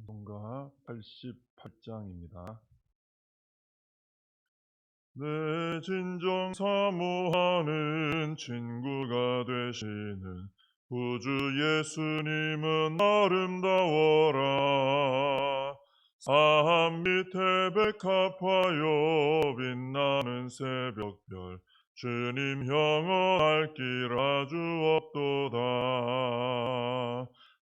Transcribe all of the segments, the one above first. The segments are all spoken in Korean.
찬송가 88장입니다. 내 진정 사모하는 친구가 되시는 구주 예수님은 아름다워라 산 밑에 백합화요 빛나는 새벽별 주님 형언할 길 아주 없도다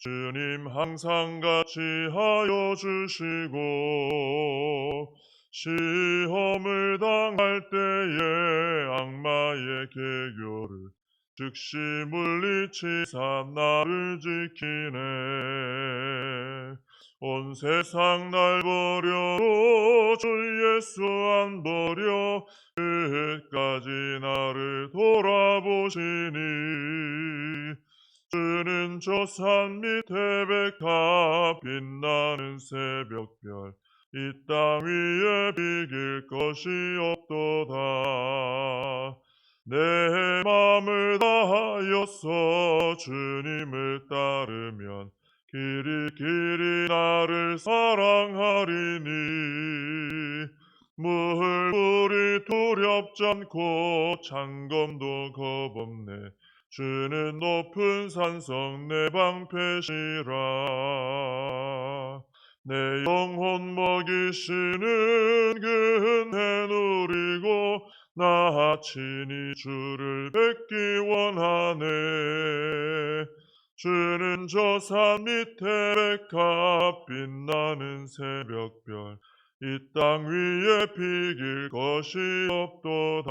주님 항상 같이 하여 주시고 시험을 당할 때에 악마의 개교를 즉시 물리치사 나를 지키네. 온 세상 날 버려도 주 예수 안 버려 끝까지 나를 돌아보시니 주는 저 산 밑에 백합 빛나는 새벽별. 이 땅 위에 비길 것이 없도다. 내 맘을 다하여서 주님을 따르면 길이 길이 나를 사랑하리니. 물불이 두렵지 않고 창검도 겁없네 주는 높은 산성 내 방패시라. 내 영혼 먹이시는 그 은혜 누리고 나 친히 주를 뵙기 원하네. 주는 저 산 밑에 백합 빛나는 새벽별 이 땅 위에 비길 것이 없도다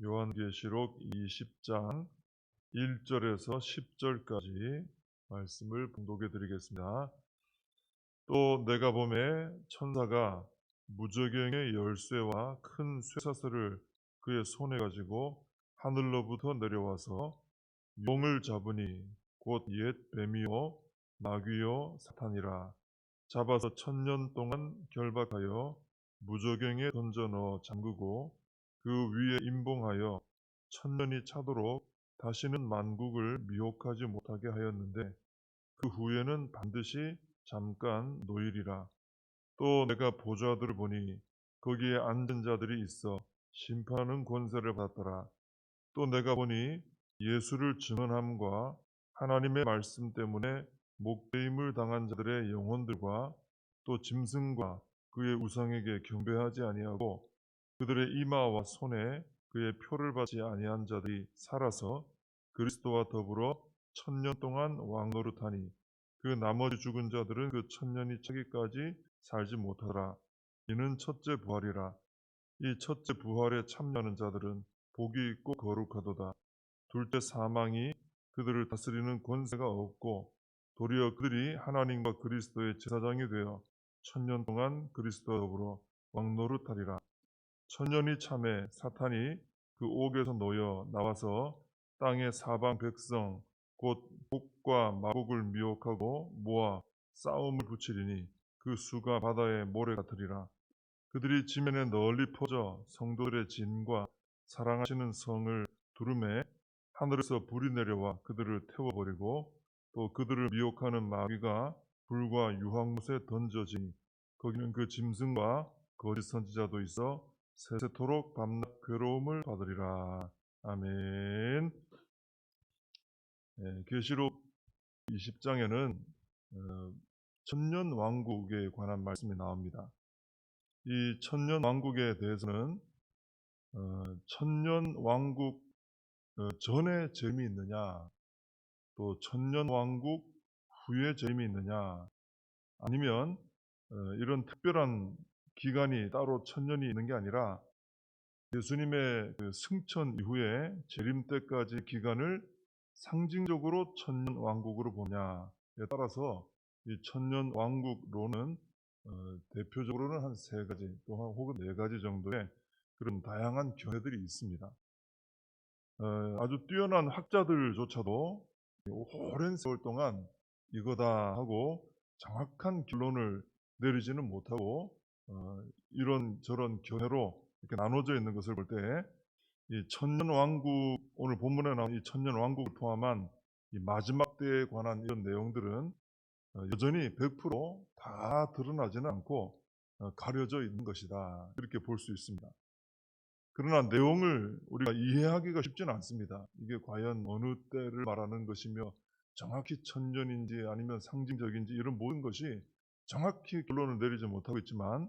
요한계시록 20장 1절에서 10절까지 말씀을 봉독해 드리겠습니다. 또 내가 봄에 천사가 무저경의 열쇠와 큰 쇠사슬을 그의 손에 가지고 하늘로부터 내려와서 용을 잡으니 곧 옛 뱀이요 마귀요 사탄이라 잡아서 천년 동안 결박하여 무저경에 던져 넣어 잠그고 그 위에 임봉하여 천년이 차도록 다시는 만국을 미혹하지 못하게 하였는데 그 후에는 반드시 잠깐 노일이라. 또 내가 보좌들을 보니 거기에 앉은 자들이 있어 심판하는 권세를 받았더라. 또 내가 보니 예수를 증언함과 하나님의 말씀 때문에 목배임을 당한 자들의 영혼들과 또 짐승과 그의 우상에게 경배하지 아니하고 그들의 이마와 손에 그의 표를 받지 아니한 자들이 살아서 그리스도와 더불어 천년 동안 왕노릇하니 그 나머지 죽은 자들은 그 천년이 차기까지 살지 못하더라. 이는 첫째 부활이라. 이 첫째 부활에 참여하는 자들은 복이 있고 거룩하도다. 둘째 사망이 그들을 다스리는 권세가 없고 도리어 그들이 하나님과 그리스도의 제사장이 되어 천년 동안 그리스도와 더불어 왕노릇하리라. 천년이 참에 사탄이 그 옥에서 놓여 나와서 땅의 사방 백성 곧 복과 마곡을 미혹하고 모아 싸움을 붙이리니 그 수가 바다의 모래 같으리라. 그들이 지면에 널리 퍼져 성도들의 진과 사랑하시는 성을 두름에 하늘에서 불이 내려와 그들을 태워버리고 또 그들을 미혹하는 마귀가 불과 유황못에 던져지니 거기는 그 짐승과 거짓 선지자도 있어 세세토록 밤낮 괴로움을 받으리라. 아멘. 예, 계시록 20장에는 어, 천년 왕국에 관한 말씀이 나옵니다. 이 천년 왕국에 대해서는 어, 천년 왕국 어, 전에 재미 있느냐, 또 천년 왕국 후에 재미 있느냐, 아니면 어, 이런 특별한 기간이 따로 천년이 있는 게 아니라 예수님의 그 승천 이후에 재림 때까지 기간을 상징적으로 천년 왕국으로 보냐에 따라서 이 천년 왕국로는 어, 대표적으로는 한 세 가지 또한 혹은 네 가지 정도의 그런 다양한 견해들이 있습니다. 어, 아주 뛰어난 학자들조차도 오랜 세월 동안 이거다 하고 정확한 결론을 내리지는 못하고 어, 이런 저런 견해로 이렇게 나눠져 있는 것을 볼때이 천년 왕국 오늘 본문에 나온 이 천년 왕국을 포함한 이 마지막 때에 관한 이런 내용들은 어, 여전히 100%다 드러나지는 않고 어, 가려져 있는 것이다 이렇게 볼 수 있습니다. 그러나 내용을 우리가 이해하기가 쉽지는 않습니다. 이게 과연 어느 때를 말하는 것이며 정확히 천년인지 아니면 상징적인지 이런 모든 것이 정확히 결론을 내리지 못하고 있지만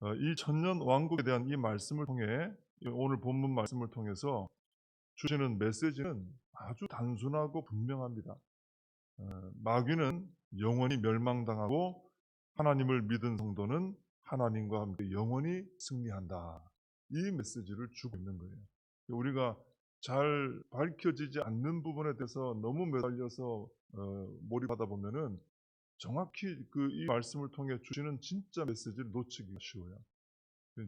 어, 이 천년 왕국에 대한 이 말씀을 통해 오늘 본문 말씀을 통해서 주시는 메시지는 아주 단순하고 분명합니다. 어, 마귀는 영원히 멸망당하고 하나님을 믿은 성도는 하나님과 함께 영원히 승리한다. 이 메시지를 주고 있는 거예요. 우리가 잘 밝혀지지 않는 부분에 대해서 너무 매달려서 어, 몰입하다 보면은 정확히 그 이 말씀을 통해 주시는 진짜 메시지를 놓치기가 쉬워요.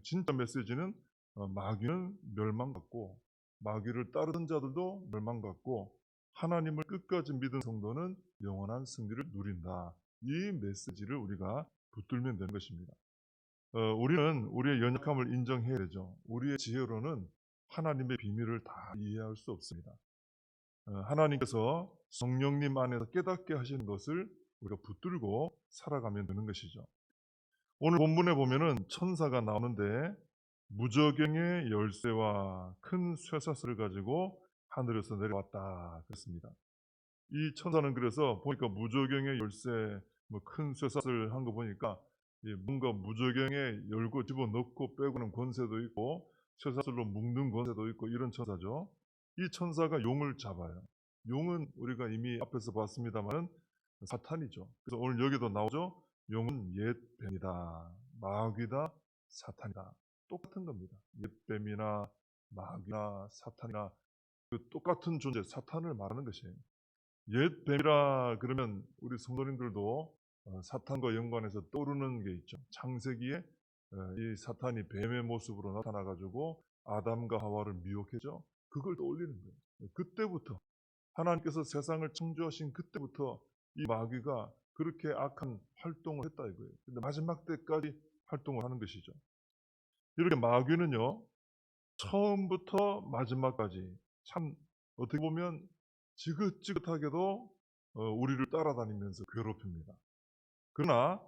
진짜 메시지는 어, 마귀는 멸망받고 마귀를 따르던 자들도 멸망받고 하나님을 끝까지 믿은 성도는 영원한 승리를 누린다. 이 메시지를 우리가 붙들면 되는 것입니다. 어, 우리는 우리의 연약함을 인정해야 되죠. 우리의 지혜로는 하나님의 비밀을 다 이해할 수 없습니다. 어, 하나님께서 성령님 안에서 깨닫게 하시는 것을 우리가 붙들고 살아가면 되는 것이죠. 오늘 본문에 보면은 천사가 나오는데 무저경의 열쇠와 큰 쇠사슬을 가지고 하늘에서 내려왔다 그랬습니다. 이 천사는 그래서 보니까 무저경의 열쇠, 뭐 큰 쇠사슬 한 거 보니까 뭔가 무저경에 열고 집어 넣고 빼고는 권세도 있고 쇠사슬로 묶는 권세도 있고 이런 천사죠. 이 천사가 용을 잡아요. 용은 우리가 이미 앞에서 봤습니다만 사탄이죠. 그래서 오늘 여기도 나오죠. 용은 옛 뱀이다. 마귀다. 사탄이다. 똑같은 겁니다. 옛 뱀이나 마귀나 사탄이나 그 똑같은 존재 사탄을 말하는 것이에요. 옛 뱀이라 그러면 우리 성도님들도 어, 사탄과 연관해서 떠오르는 게 있죠. 창세기에 어, 이 사탄이 뱀의 모습으로 나타나 가지고 아담과 하와를 미혹해죠. 그걸 떠올리는 거예요. 그때부터 하나님께서 세상을 창조하신 그때부터 이 마귀가 그렇게 악한 활동을 했다 이거예요. 근데 마지막 때까지 활동을 하는 것이죠. 이렇게 마귀는요, 처음부터 마지막까지 참 어떻게 보면 지긋지긋하게도 어, 우리를 따라다니면서 괴롭힙니다. 그러나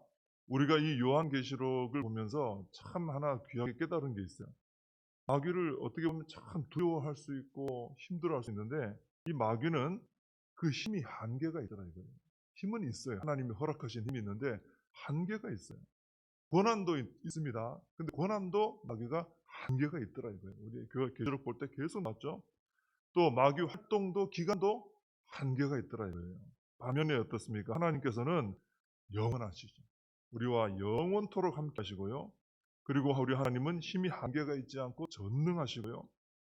우리가 이 요한계시록을 보면서 참 하나 귀하게 깨달은 게 있어요. 마귀를 어떻게 보면 참 두려워할 수 있고 힘들어할 수 있는데 이 마귀는 그 힘이 한계가 있더라 이거예요. 힘은 있어요. 하나님이 허락하신 힘이 있는데 한계가 있어요. 권한도 있, 습니다 근데 권한도 마귀가 한계가 있더라 이거예요. 우리 계시록 볼 때 계속 맞죠? 또 마귀 활동도 기간도 한계가 있더라 이거예요. 반면에 어떻습니까? 하나님께서는 영원하시죠. 우리와 영원토록 함께 하시고요. 그리고 우리 하나님은 힘이 한계가 있지 않고 전능하시고요.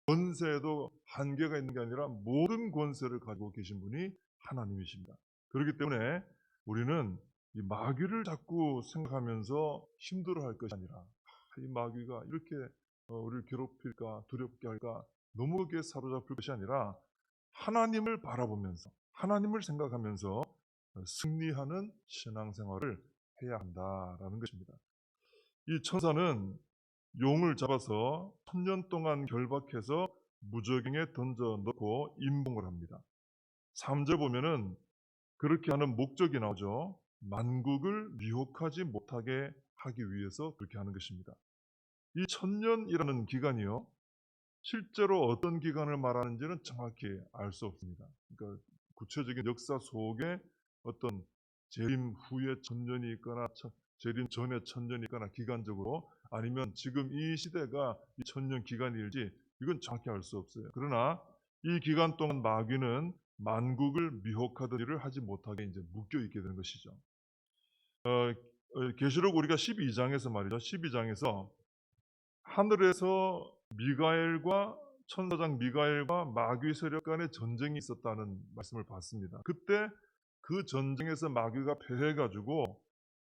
권세에도 한계가 있는 게 아니라 모든 권세를 가지고 계신 분이 하나님이십니다. 그렇기 때문에 우리는 이 마귀를 자꾸 생각하면서 힘들어할 것이 아니라 이 마귀가 이렇게 어, 우리를 괴롭힐까 두렵게 할까 너무 그게 사로잡힐 것이 아니라 하나님을 바라보면서 하나님을 생각하면서 어, 승리하는 신앙생활을 해야 한다라는 것입니다. 이 천사는 용을 잡아서 천년 동안 결박해서 무적행에 던져 넣고 임봉을 합니다. 3절 보면은 그렇게 하는 목적이 나오죠. 만국을 미혹하지 못하게 하기 위해서 그렇게 하는 것입니다. 이 천년이라는 기간이요. 실제로 어떤 기간을 말하는지는 정확히 알 수 없습니다. 그러니까 구체적인 역사 속에 어떤 재림 후에 천년이 있거나 천- 재림 전에 천년이 있거나 기간적으로 아니면 지금 이 시대가 이 천년 기간일지 이건 정확히 알 수 없어요. 그러나 이 기간 동안 마귀는 만국을 미혹하던 일을 하지 못하게 이제 묶여 있게 되는 것이죠. 어, 어, 계시록 우리가 12장에서 말이죠. 12장에서 하늘에서 미가엘과 천사장 미가엘과 마귀 세력 간의 전쟁이 있었다는 말씀을 봤습니다. 그때 그 전쟁에서 마귀가 패해가지고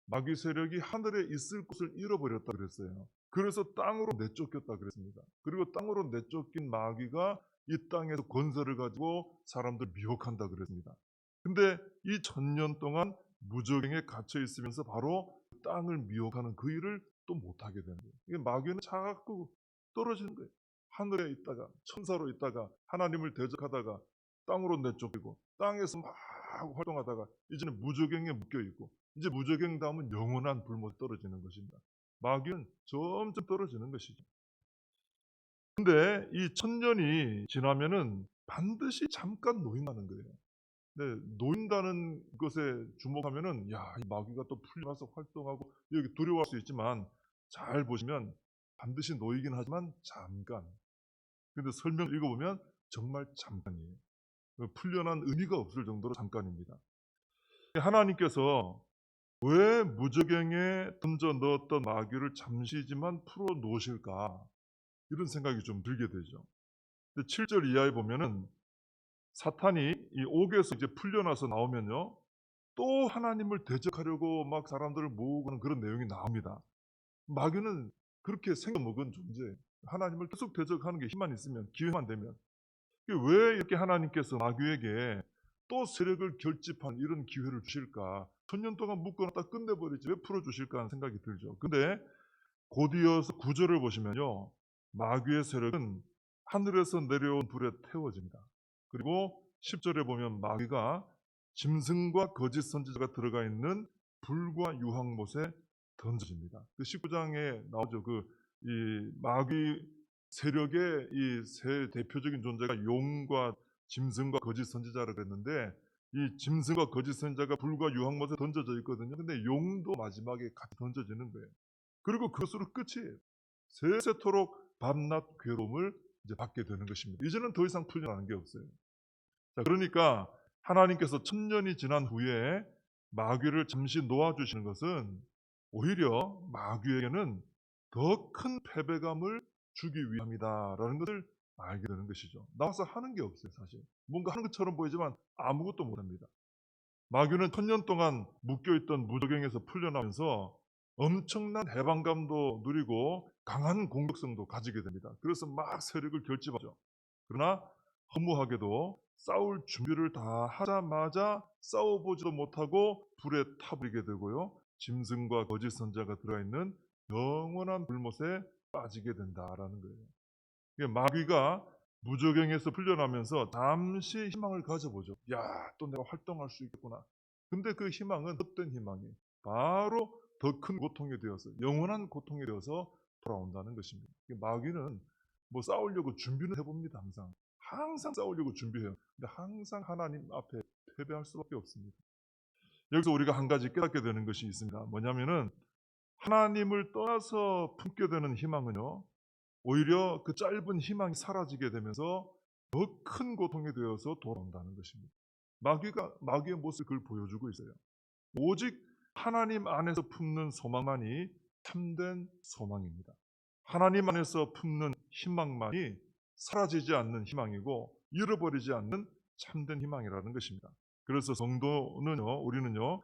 마귀 세력이 하늘에 있을 곳을 잃어버렸다 그랬어요. 그래서 땅으로 내쫓겼다 그랬습니다. 그리고 땅으로 내쫓긴 마귀가 이 땅에서 권세를 가지고 사람들 미혹한다 그랬습니다. 근데 이 천년 동안 무적행에 갇혀 있으면서 바로 땅을 미혹하는 그 일을 또 못하게 되는 거예요. 이게 마귀는 자꾸 떨어지는 거예요. 하늘에 있다가 천사로 있다가 하나님을 대적하다가 땅으로 내쫓기고 땅에서 막 활동하다가 이제는 무적행에 묶여 있고 이제 무적행 다음은 영원한 불못 떨어지는 것입니다. 마귀는 점점 떨어지는 것이죠. 근데 이 천년이 지나면은 반드시 잠깐 노인하는 거예요. 네, 놓인다는 것에 주목하면은 야, 이 마귀가 또 풀려나서 활동하고 여기 두려워할 수 있지만 잘 보시면 반드시 놓이긴 하지만 잠깐. 근데 설명 읽어보면 정말 잠깐이에요. 그 풀려난 의미가 없을 정도로 잠깐입니다. 하나님께서 왜 무적행에 던져 넣었던 마귀를 잠시지만 풀어 놓으실까? 이런 생각이 좀 들게 되죠. 7절 이하에 보면은 사탄이 이 옥에서 이제 풀려나서 나오면요. 또 하나님을 대적하려고 막 사람들을 모으고 하는 그런 내용이 나옵니다. 마귀는 그렇게 생겨먹은 존재. 하나님을 계속 대적하는 게 힘만 있으면, 기회만 되면. 왜 이렇게 하나님께서 마귀에게 또 세력을 결집한 이런 기회를 주실까? 천년 동안 묶어놨다 끝내버리지 왜 풀어주실까 하는 생각이 들죠. 근데 곧이어서 구절을 보시면요. 마귀의 세력은 하늘에서 내려온 불에 태워집니다. 그리고 10절에 보면 마귀가 짐승과 거짓 선지자가 들어가 있는 불과 유황못에 던져집니다. 그 19장에 나오죠. 그 이 마귀 세력의 이 세 대표적인 존재가 용과 짐승과 거짓 선지자라 그랬는데 이 짐승과 거짓 선지자가 불과 유황못에 던져져 있거든요. 근데 용도 마지막에 같이 던져지는 거예요. 그리고 그것으로 끝이에요. 세세토록 밤낮 괴로움을 이제 받게 되는 것입니다. 이제는 더 이상 풀려나는 게 없어요. 자, 그러니까 하나님께서 천년이 지난 후에 마귀를 잠시 놓아주시는 것은 오히려 마귀에게는 더 큰 패배감을 주기 위함이다라는 것을 알게 되는 것이죠. 나와서 하는 게 없어요, 사실. 뭔가 하는 것처럼 보이지만 아무것도 못합니다. 마귀는 천년 동안 묶여있던 무적행에서 풀려나면서 엄청난 해방감도 누리고 강한 공격성도 가지게 됩니다. 그래서 막 세력을 결집하죠. 그러나 허무하게도 싸울 준비를 다 하자마자 싸워보지도 못하고 불에 타버리게 되고요. 짐승과 거짓 선자가 들어있는 영원한 불못에 빠지게 된다라는 거예요. 마귀가 무적행에서 풀려나면서 잠시 희망을 가져보죠. 야, 또 내가 활동할 수 있겠구나. 근데 그 희망은 헛된 희망이 바로 더 큰 고통이 되어서 영원한 고통이 되어서 돌아온다는 것입니다. 마귀는 뭐 싸우려고 준비는 해봅니다. 항상 항상 싸우려고 준비해요. 근데 항상 하나님 앞에 패배할 수밖에 없습니다. 여기서 우리가 한 가지 깨닫게 되는 것이 있습니다. 뭐냐면은 하나님을 떠나서 품게 되는 희망은요. 오히려 그 짧은 희망이 사라지게 되면서 더 큰 고통이 되어서 돌아온다는 것입니다. 마귀가 마귀의 모습을 보여주고 있어요. 오직 하나님 안에서 품는 소망만이 참된 소망입니다. 하나님 안에서 품는 희망만이 사라지지 않는 희망이고 잃어버리지 않는 참된 희망이라는 것입니다. 그래서 성도는요, 우리는요,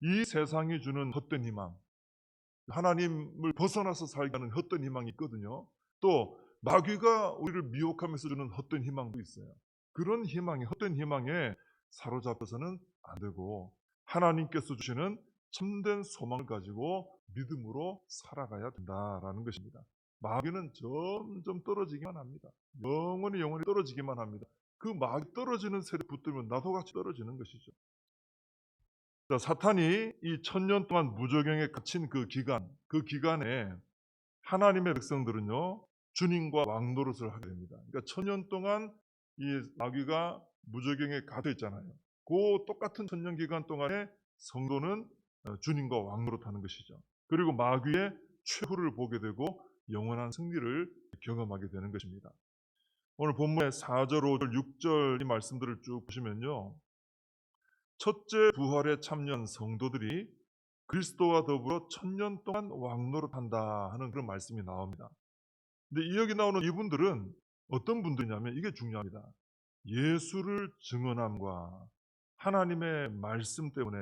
이 세상이 주는 헛된 희망, 하나님을 벗어나서 살게 하는 헛된 희망이 있거든요. 또 마귀가 우리를 미혹하면서 주는 헛된 희망도 있어요. 그런 희망에 헛된 희망에 사로잡혀서는 안 되고 하나님께서 주시는 참된 소망을 가지고 믿음으로 살아가야 된다라는 것입니다. 마귀는 점점 떨어지기만 합니다. 영원히 영원히 떨어지기만 합니다. 그 마귀 떨어지는 세력 붙들면 나도 같이 떨어지는 것이죠. 자, 사탄이 이 천년 동안 무적영에 갇힌 그 기간, 그 기간에 하나님의 백성들은요 주님과 왕 노릇을 하게 됩니다. 그러니까 천년 동안 이 마귀가 무적영에 갇혀 있잖아요. 그 똑같은 천년 기간 동안에 성도는 어, 주님과 왕노릇하는 것이죠. 그리고 마귀의 최후를 보게 되고 영원한 승리를 경험하게 되는 것입니다. 오늘 본문의 4절, 5절, 6절 이 말씀들을 쭉 보시면요. 첫째 부활에 참여한 성도들이 그리스도와 더불어 천년 동안 왕노릇한다 하는 그런 말씀이 나옵니다. 근데 이 여기 나오는 이분들은 어떤 분들이냐면 이게 중요합니다. 예수를 증언함과 하나님의 말씀 때문에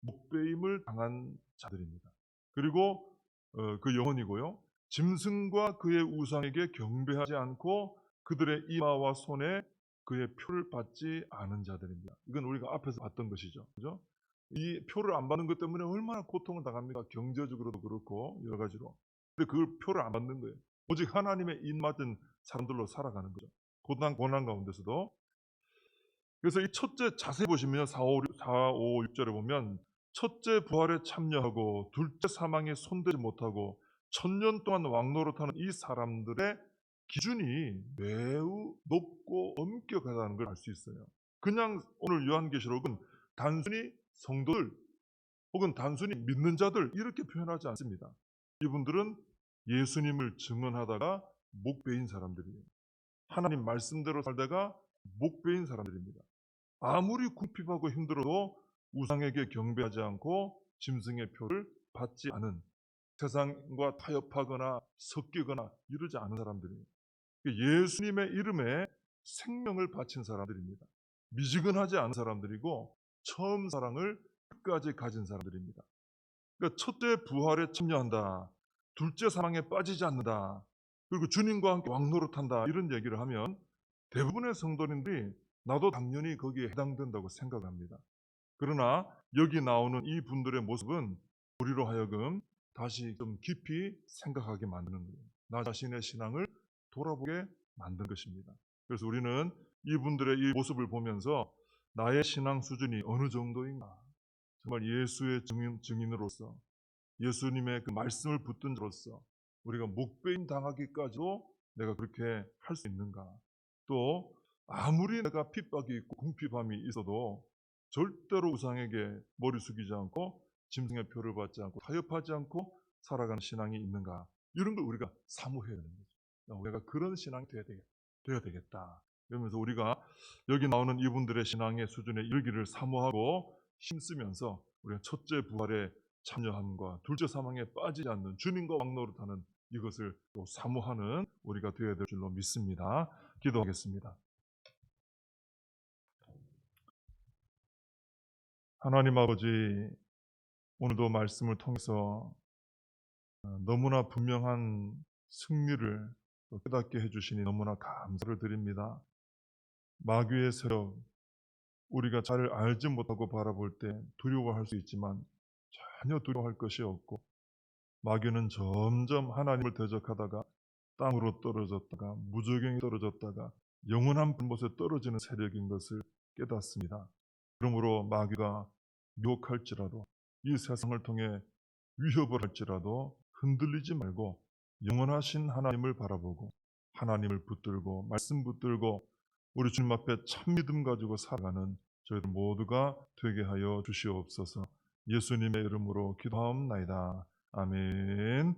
목배임을 당한 자들입니다. 그리고 어, 그 영혼이고요. 짐승과 그의 우상에게 경배하지 않고 그들의 이마와 손에 그의 표를 받지 않은 자들입니다. 이건 우리가 앞에서 봤던 것이죠. 그죠? 이 표를 안 받는 것 때문에 얼마나 고통을 당합니까? 경제적으로도 그렇고 여러 가지로. 근데 그 표를 안 받는 거예요. 오직 하나님의 입맞은 사람들로 살아가는 거죠. 고난, 고난 가운데서도. 그래서 이 첫째 자세히 보시면 4, 5, 4, 5, 6절에 보면 첫째 부활에 참여하고 둘째 사망에 손대지 못하고 천년 동안 왕노릇하는 이 사람들의 기준이 매우 높고 엄격하다는 걸 알 수 있어요. 그냥 오늘 요한계시록은 단순히 성도들 혹은 단순히 믿는 자들 이렇게 표현하지 않습니다. 이분들은 예수님을 증언하다가 목배인 사람들이에요. 하나님 말씀대로 살다가 목배인 사람들입니다. 아무리 궁핍하고 힘들어도 우상에게 경배하지 않고 짐승의 표를 받지 않은 세상과 타협하거나 섞이거나 이러지 않은 사람들이에요. 예수님의 이름에 생명을 바친 사람들입니다. 미지근하지 않은 사람들이고 처음 사랑을 끝까지 가진 사람들입니다. 그러니까 첫째 부활에 참여한다. 둘째 사랑에 빠지지 않는다. 그리고 주님과 함께 왕노릇한다. 이런 얘기를 하면 대부분의 성도님들이 나도 당연히 거기에 해당된다고 생각합니다. 그러나 여기 나오는 이 분들의 모습은 우리로 하여금 다시 좀 깊이 생각하게 만드는 거예요. 나 자신의 신앙을 돌아보게 만든 것입니다. 그래서 우리는 이분들의 이 모습을 보면서 나의 신앙 수준이 어느 정도인가? 정말 예수의 증인, 증인으로서 예수님의 그 말씀을 붙든 자로서 우리가 목배임 당하기까지도 내가 그렇게 할 수 있는가? 또 아무리 내가 핍박이 있고 궁핍함이 있어도 절대로 우상에게 머리 숙이지 않고 짐승의 표를 받지 않고 타협하지 않고 살아가는 신앙이 있는가? 이런 걸 우리가 사모해야 되는 거죠. 우리가 그런 신앙이 되어야, 되겠, 되어야 되겠다. 그러면서 우리가 여기 나오는 이분들의 신앙의 수준에 이르기를 사모하고 힘쓰면서 우리가 첫째 부활에 참여함과 둘째 사망에 빠지지 않는 주님과 왕노릇하는 이것을 또 사모하는 우리가 되어야 될 줄로 믿습니다. 기도하겠습니다. 하나님 아버지, 오늘도 말씀을 통해서 어, 너무나 분명한 승리를 깨닫게 해주시니 너무나 감사를 드립니다. 마귀의 세력, 우리가 잘 알지 못하고 바라볼 때 두려워할 수 있지만 전혀 두려워할 것이 없고 마귀는 점점 하나님을 대적하다가 땅으로 떨어졌다가 무적경이 떨어졌다가 영원한 불못에 떨어지는 세력인 것을 깨닫습니다. 그러므로 마귀가 미혹할지라도 이 세상을 통해 위협을 할지라도 흔들리지 말고 영원하신 하나님을 바라보고 하나님을 붙들고 말씀 붙들고 우리 주님 앞에 참 믿음 가지고 살아가는 저희들 모두가 되게 하여 주시옵소서. 예수님의 이름으로 기도하옵나이다. 아멘.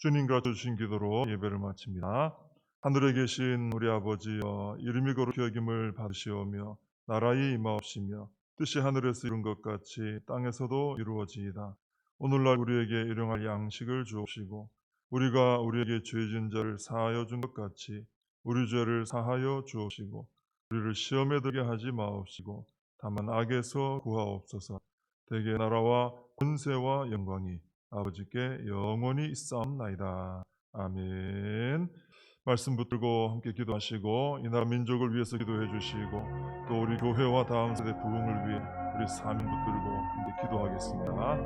주님과 주신 기도로 예배를 마칩니다. 하늘에 계신 우리 아버지여 이름이 거룩히 여김을 받으시오며 나라의 임하옵시며 뜻이 하늘에서 이룬 것 같이 땅에서도 이루어지이다. 오늘날 우리에게 일용할 양식을 주옵시고 우리가 우리에게 죄진 자를 사하여 준 것 같이 우리 죄를 사하여 주옵시고 우리를 시험에 들게 하지 마옵시고 다만 악에서 구하옵소서 대개 나라와 권세와 영광이 아버지께 영원히 있사옵나이다. 아멘 말씀 붙들고 함께 기도하시고 이 나라 민족을 위해서 기도해 주시고 또 우리 교회와 다음 세대 부흥을 위해 우리 사명 붙들고 함께 기도하겠습니다.